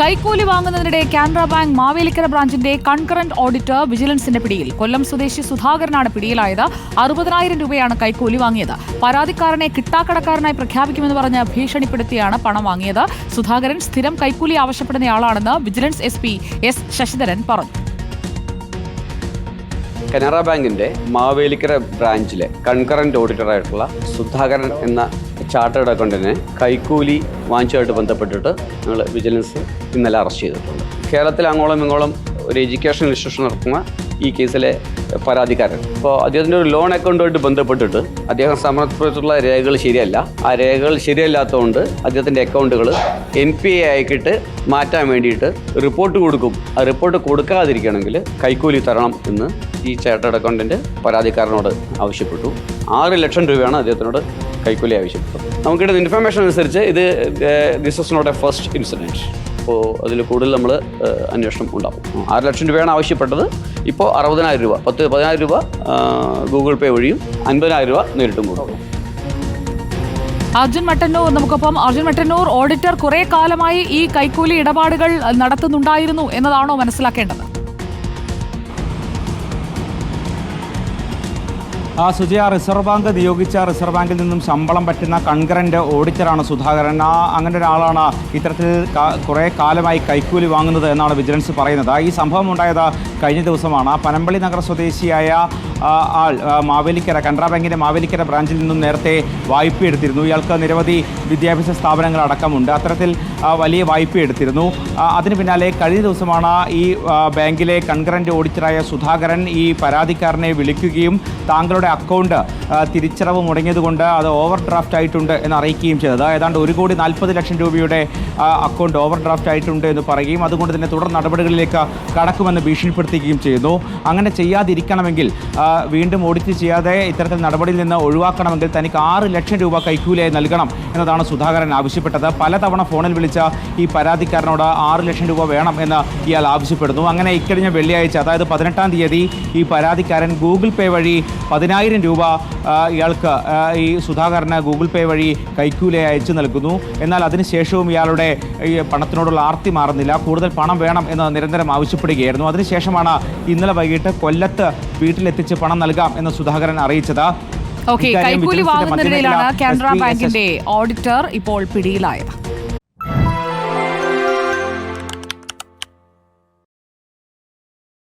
കൈക്കൂലി വാങ്ങുന്നതിനിടെ കാനറ ബാങ്ക് മാവേലിക്കര ബ്രാഞ്ചിന്റെ കൺകറന്റ് ഓഡിറ്റർ വിജിലൻസിന്റെ പിടിയിൽ. കൊല്ലം സ്വദേശി സുധാകരനാണ് പിടിയിലായത്. അറുപതിനായിരം രൂപയാണ് കൈക്കൂലി വാങ്ങിയത്. പരാതിക്കാരനെ കിട്ടാക്കടക്കാരനായി പ്രഖ്യാപിക്കുമെന്ന് പറഞ്ഞ് ഭീഷണിപ്പെടുത്തിയാണ് പണം വാങ്ങിയത്. സുധാകരൻ സ്ഥിരം കൈക്കൂലി ആവശ്യപ്പെടുന്നയാളാണെന്ന് vigilance S P S Sasidharan പറഞ്ഞു. കനറ ബാങ്കിന്റെ മാവേലിക്കര ബ്രാഞ്ചിലെ കൺകറന്റ് ഓഡിറ്ററായിട്ടുള്ള സുധാകരൻ എന്ന ചാർട്ടേഡ് അക്കൗണ്ടിനെ കൈക്കൂലി വാങ്ങിച്ചതായിട്ട് ബന്ധപ്പെട്ടിട്ട് ഞങ്ങൾ വിജിലൻസ് ഇന്നലെ അറസ്റ്റ് ചെയ്തിട്ടുണ്ട്. കേരളത്തിൽ അങ്ങോളം ഇങ്ങോളം ഒരു എഡ്യൂക്കേഷൻ ഇൻസ്റ്റിറ്റ്യൂഷൻ നടത്തുന്ന ഈ കേസിലെ പരാതിക്കാരൻ. അപ്പോൾ അദ്ദേഹത്തിന്റെ ഒരു ലോൺ അക്കൗണ്ടുമായിട്ട് ബന്ധപ്പെട്ടിട്ട് അദ്ദേഹം സമർപ്പിച്ചിട്ടുള്ള രേഖകൾ ശരിയല്ല. ആ രേഖകൾ ശരിയല്ലാത്തതുകൊണ്ട് അദ്ദേഹത്തിന്റെ അക്കൗണ്ടുകൾ എൻ പി എ ആക്കിയിട്ട് മാറ്റാൻ വേണ്ടിയിട്ട് റിപ്പോർട്ട് കൊടുക്കും. ആ റിപ്പോർട്ട് കൊടുക്കാതിരിക്കണമെങ്കിൽ കൈക്കൂലി തരണം എന്ന് ഈ ചാർട്ടേഡ് അക്കൗണ്ടിന്റെ പരാതിക്കാരനോട് ആവശ്യപ്പെട്ടു. ആറ് ലക്ഷം രൂപയാണ് അദ്ദേഹത്തിനോട് കൈക്കൂലി ആവശ്യപ്പെട്ടു നമുക്ക് കിട്ടുന്ന ഇൻഫർമേഷൻ അനുസരിച്ച് ഇത് this is not a first incident അപ്പോൾ അതിൽ കൂടുതൽ നമ്മൾ അന്വേഷണം ഉണ്ടാവും. ആറ് ലക്ഷം രൂപയാണ് ആവശ്യപ്പെട്ടത്. ഇപ്പോൾ അറുപതിനായിരം രൂപ പത്ത് പതിനായിരം രൂപ ഗൂഗിൾ പേ വഴിയും അൻപതിനായിരം രൂപ നേരിട്ടും കൊടുക്കും അർജുൻ മട്ടന്നൂർ നമുക്കൊപ്പം അർജുൻ മട്ടന്നൂർ ഓഡിറ്റർ കുറെ കാലമായി ഈ കൈക്കൂലി ഇടപാടുകൾ നടത്തുന്നുണ്ടായിരുന്നു എന്നതാണോ മനസ്സിലാക്കേണ്ടത്? സുജയ റിസർവ് ബാങ്ക് നിയോഗിച്ച റിസർവ് ബാങ്കിൽ നിന്നും ശമ്പളം പറ്റുന്ന കൺഗ്രന്റ് ഓഡിറ്ററാണ് സുധാകരൻ. ആ അങ്ങനെ ഒരാളാണ് ഇത്തരത്തിൽ കുറേ കാലമായി കൈക്കൂലി വാങ്ങുന്നത് എന്നാണ് വിജിലൻസ് പറയുന്നത്. ഈ സംഭവം ഉണ്ടായത് കഴിഞ്ഞ ദിവസമാണ്. പനമ്പള്ളി നഗര സ്വദേശിയായ ആൾ മാവേലിക്കര കനറ ബാങ്കിന്റെ മാവേലിക്കര ബ്രാഞ്ചിൽ നിന്നും നേരത്തെ വായ്പ എടുത്തിരുന്നു. ഇയാൾക്ക് നിരവധി വിദ്യാഭ്യാസ സ്ഥാപനങ്ങൾ അടക്കമുണ്ട്. അത്തരത്തിൽ വലിയ വായ്പ എടുത്തിരുന്നു. അതിന് പിന്നാലെ കഴിഞ്ഞ ദിവസമാണ് ഈ ബാങ്കിലെ കൺഗ്രന്റ് ഓഡിറ്ററായ സുധാകരൻ ഈ പരാതിക്കാരനെ വിളിക്കുകയും താങ്കളുടെ അക്കൗണ്ട് തിരിച്ചടവ് മുടങ്ങിയതുകൊണ്ട് അത് ഓവർ ഡ്രാഫ്റ്റ് ആയിട്ടുണ്ട് എന്ന് അറിയിക്കുകയും ചെയ്തത് ഏതാണ്ട് ഒരു കോടി നാൽപ്പത് ലക്ഷം രൂപയുടെ അക്കൗണ്ട് ഓവർ ഡ്രാഫ്റ്റ് ആയിട്ടുണ്ട് എന്ന് പറയുകയും അതുകൊണ്ട് തന്നെ തുടർ നടപടികളിലേക്ക് കടക്കുമെന്ന് ഭീഷണിപ്പെടുത്തുകയും ചെയ്യുന്നു. അങ്ങനെ ചെയ്യാതിരിക്കണമെങ്കിൽ വീണ്ടും ഓഡിറ്റ് ചെയ്യാതെ ഇത്തരത്തിൽ നടപടിയിൽ നിന്ന് ഒഴിവാക്കണമെങ്കിൽ തനിക്ക് ആറ് ലക്ഷം രൂപ കൈക്കൂലിയായി നൽകണം എന്നതാണ് സുധാകരൻ ആവശ്യപ്പെട്ടത്. പലതവണ ഫോണിൽ വിളിച്ച ഈ പരാതിക്കാരനോട് ആറ് ലക്ഷം രൂപ വേണം എന്ന് ഇയാൾ ആവശ്യപ്പെടുന്നു. അങ്ങനെ ഇക്കഴിഞ്ഞ വെള്ളിയാഴ്ച അതായത് പതിനെട്ടാം തീയതി ഈ പരാതിക്കാരൻ ഗൂഗിൾ പേ വഴി പതിനായിരം രൂപ ഇയാൾക്ക് ഈ സുധാകരന് ഗൂഗിൾ പേ വഴി കൈക്കൂലി അയച്ചു നൽകുന്നു. എന്നാൽ അതിനുശേഷവും ഇയാളുടെ ഈ പണത്തിനോടുള്ള ആർത്തി മാറുന്നില്ല. കൂടുതൽ പണം വേണം എന്ന് നിരന്തരം ആവശ്യപ്പെടുകയായിരുന്നു. അതിനുശേഷമാണ് ഇന്നലെ വൈകിട്ട് കൊല്ലത്ത് വീട്ടിലെത്തിച്ച് പണം നൽകാം എന്ന് സുധാകരൻ അറിയിച്ചത്. ഓക്കെ കൈക്കൂലി വാങ്ങുന്നതിനിടയിലാണ് കാനറ ബാങ്കിന്റെ ഓഡിറ്റർ ഇപ്പോൾ പിടിയിലായത്.